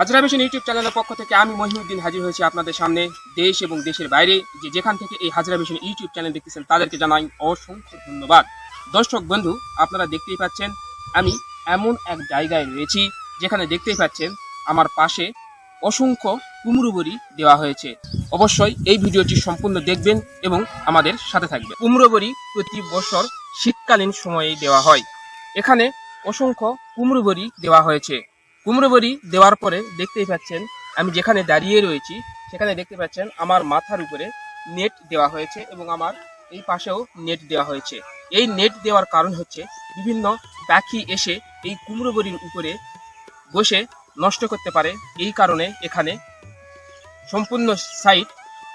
Hazra mission YouTube চ্যানেলের পক্ষ থেকে আমি মহিউদ্দিন হাজির হয়েছি আপনাদের সামনে দেশ এবং দেশের বাইরে। যে যেখান থেকে এই হাজরা মিশন ইউটিউব চ্যানেল দেখতেছেন, তাদেরকে জানাই অসংখ্য ধন্যবাদ। দর্শক বন্ধু, আপনারা দেখতেই পাচ্ছেন, আমি এমন এক জায়গায় রয়েছি যেখানে দেখতেই পাচ্ছেন আমার পাশে অসংখ্য কুমড়ো বড়ি দেওয়া হয়েছে। অবশ্যই এই ভিডিওটি সম্পূর্ণ দেখবেন এবং আমাদের সাথে থাকবে কুমড়ো বড়ি প্রতি বছর শীতকালীন সময়ে দেওয়া হয়। এখানে অসংখ্য কুমড়ো বড়ি দেওয়া হয়েছে। কুমড়ো বড়ি দেওয়ার পরে দেখতেই পাচ্ছেন, আমি যেখানে দাঁড়িয়ে রয়েছি, সেখানে দেখতে পাচ্ছেন আমার মাথার উপরে নেট দেওয়া হয়েছে এবং আমার এই পাশেও নেট দেওয়া হয়েছে। এই নেট দেওয়ার কারণ হচ্ছে বিভিন্ন পাখি এসে এই কুমড়ো বড়ির উপরে বসে নষ্ট করতে পারে। এই কারণে এখানে সম্পূর্ণ সাইড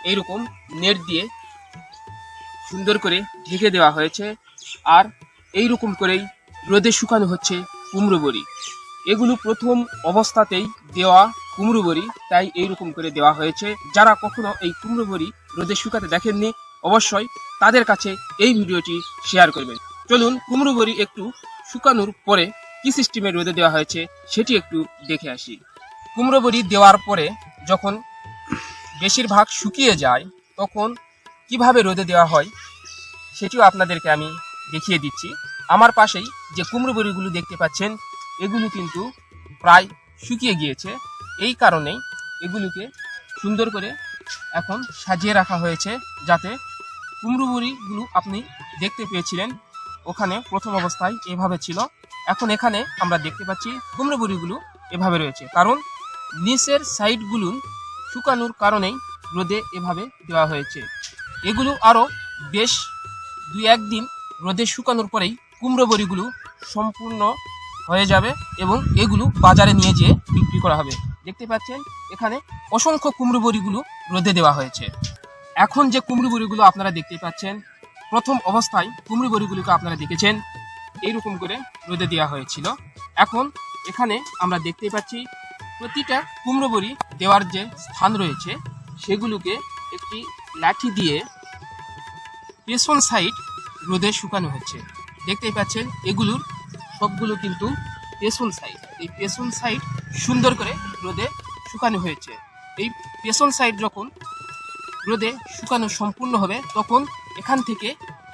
এইরকম নেট দিয়ে সুন্দর করে ঢেকে দেওয়া হয়েছে। আর এইরকম করেই রোদে শুকানো হচ্ছে কুমড়ো বড়ি। এগুলো প্রথম অবস্থাতেই দেওয়া কুমড়ো বড়ি, তাই এইরকম করে দেওয়া হয়েছে। যারা কখনো এই কুমড়ো বড়ি রোদে শুকাতে দেখেননি, অবশ্যই তাদের কাছে এই ভিডিওটি শেয়ার করবেন। চলুন, কুমড়ো বড়ি একটু শুকানোর পরে কি সিস্টেমে রোদে দেওয়া হয়েছে সেটি একটু দেখে আসি। কুমড়ো বড়ি দেওয়ার পরে যখন বেশিরভাগ শুকিয়ে যায়, তখন কীভাবে রোদে দেওয়া হয় সেটিও আপনাদেরকে আমি দেখিয়ে দিচ্ছি। আমার পাশেই যে কুমড়ো বড়িগুলো দেখতে পাচ্ছেন এগুলো কিন্তু প্রায় শুকিয়ে গিয়েছে। এই কারণেই এগুলোকে সুন্দর করে এখন সাজিয়ে রাখা হয়েছে যাতে কুমড়ো বড়িগুলো আপনি দেখতে পেয়েছিলেন। ওখানে প্রথম অবস্থায় এভাবে ছিল। এখন এখানে আমরা দেখতে পাচ্ছি কুমড়ো বড়িগুলো এভাবে রয়েছে। কারণ নিচের সাইডগুলো শুকানোর কারণেই রোদে এভাবে দেওয়া হয়েছে। এগুলো আরও বেশ দুই একদিন রোদে শুকানোর পরেই কুমড়ো বড়িগুলো সম্পূর্ণ হয়ে যাবে এবং এগুলো বাজারে নিয়ে যেয়ে বিক্রি করা হবে। দেখতে পাচ্ছেন, এখানে অসংখ্য কুমড়ো বড়িগুলো রোদে দেওয়া হয়েছে। এখন যে কুমড়ো বড়িগুলো আপনারা দেখতে পাচ্ছেন, প্রথম অবস্থায় কুমড়ো বড়িগুলোকে আপনারা দেখেছেন, এইরকম করে রোদে দেওয়া হয়েছিল। এখন এখানে আমরা দেখতে পাচ্ছি, প্রতিটা কুমড়ো বড়ি দেওয়ার যে স্থান রয়েছে, সেগুলোকে একটি লাঠি দিয়ে পেছন সাইড রোদে শুকানো হচ্ছে। দেখতেই পাচ্ছেন, এগুলোর সবগুলো কিন্তু পেছন সাইড এই পেছন সাইড সুন্দর করে রোদে শুকানো হয়েছে। এই পেছন সাইড যখন রোদে শুকানো সম্পূর্ণ হবে, তখন এখান থেকে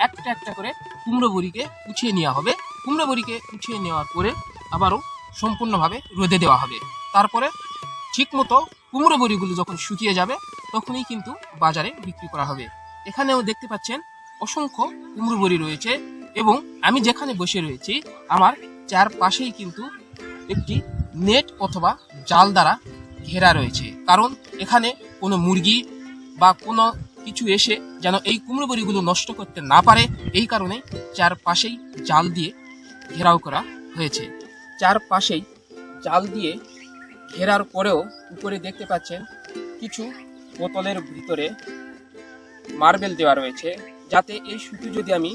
একটা একটা করে কুমড়ো বড়িকে উঠিয়ে নেওয়া হবে। কুমড়ো বড়িকে উঠিয়ে নেওয়ার পরে আবারও সম্পূর্ণভাবে রোদে দেওয়া হবে। তারপরে ঠিকমতো কুমড়ো বড়িগুলো যখন শুকিয়ে যাবে, তখনই কিন্তু বাজারে বিক্রি করা হবে। এখানেও দেখতে পাচ্ছেন অসংখ্য কুমড়ো বড়ি রয়েছে। এবং আমি যেখানে বসে রয়েছি, আমার চারপাশেই কিন্তু একটি নেট অথবা জাল দ্বারা ঘেরা রয়েছে। কারণ এখানে কোনো মুরগি বা কোনো কিছু এসে যেন এই কুমড়ো বড়িগুলো নষ্ট করতে না পারে, এই কারণে চারপাশেই জাল দিয়ে ঘেরাও করা হয়েছে। চারপাশেই জাল দিয়ে ঘেরার পরেও উপরে দেখতে পাচ্ছেন কিছু বোতলের ভিতরে মার্বেল দেওয়া রয়েছে, যাতে এই সুতো যদি আমি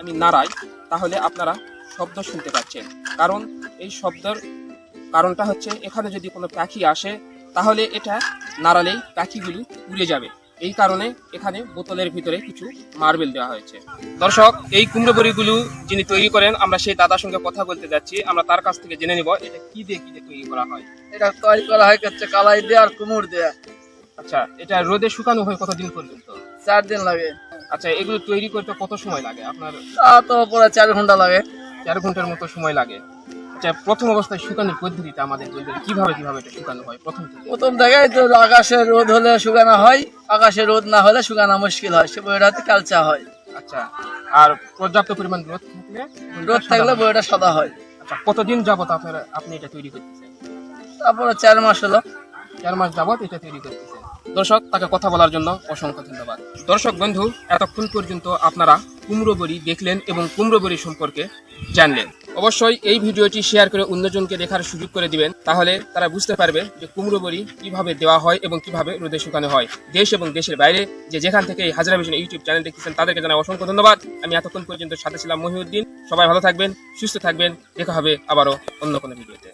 আমি নাড়াই তাহলে আপনারা শব্দ শুনতে পাচ্ছেন। কারণ এই শব্দের কারণটা হচ্ছে এখানে যদি কোনো পাখি আসে তাহলে এটা নাড়ালেই পাখিগুলি উড়ে যাবে। এই কারণে এখানে বোতলের ভিতরে কিছু মার্বেল দেওয়া হয়েছে। দর্শক এই কুমড়ো বড়িগুলো যিনি তৈরি করেন আমরা সেই দাদার সঙ্গে কথা বলতে যাচ্ছি। আমরা তার কাছ থেকে জেনে নিব এটা কি দিয়ে কি দিয়ে তৈরি করা হয়। এটা তৈরি করা হয় হচ্ছে কালাই দিয়ে আর কুমুর দিয়ে। আচ্ছা এটা রোদে শুকানো হয় কতদিন পর্যন্ত? চার দিন লাগে। আচ্ছা এগুলো তৈরি করতে কত সময় লাগে? আপনার তো পরে চার ঘণ্টা লাগে। চার ঘণ্টার মতো সময় লাগে। আচ্ছা প্রথম অবস্থায় শুকানোর পদ্ধতিটা আমাদের বলবেন কীভাবে কীভাবে এটা শুকানো হয়? প্রথম প্রথম জায়গায় তো আকাশে রোদ হলে শুকানো হয় আকাশে রোদ না হলে শুকানো মুশকিল হয়। সে বইটাতে কালচা হয়। আচ্ছা আর পর্যাপ্ত পরিমাণ রোদ থাকলে রোদ থাকলে বইটা সাদা হয়। আচ্ছা কতদিন যাবত আপনার আপনি এটা তৈরি করতেছেন? তারপরে চার মাস হলো। চার মাস যাবত এটা তৈরি করতেছেন। দর্শক, তাকে কথা বলার জন্য অসংখ্য ধন্যবাদ। দর্শক বন্ধু, এতক্ষণ পর্যন্ত আপনারা কুমড়ো বড়ি দেখলেন এবং কুমড়ো বড়ি সম্পর্কে জানলেন। অবশ্যই এই ভিডিওটি শেয়ার করে অন্যজনকে দেখার সুযোগ করে দিবেন, তাহলে তারা বুঝতে পারবে যে কুমড়ো বড়ি কীভাবে দেওয়া হয় এবং কীভাবে রোদে শুকানো হয়। দেশ এবং দেশের বাইরে যে যেখান থেকে এই হাজারা ভিশন ইউটিউব চ্যানেল দেখতেছেন, তাদেরকে জানাই অসংখ্য ধন্যবাদ। আমি এতক্ষণ পর্যন্ত সাথে ছিলাম মহিউদ্দিন। সবাই ভালো থাকবেন, সুস্থ থাকবেন। দেখা হবে আবারও অন্য কোনো ভিডিওতে।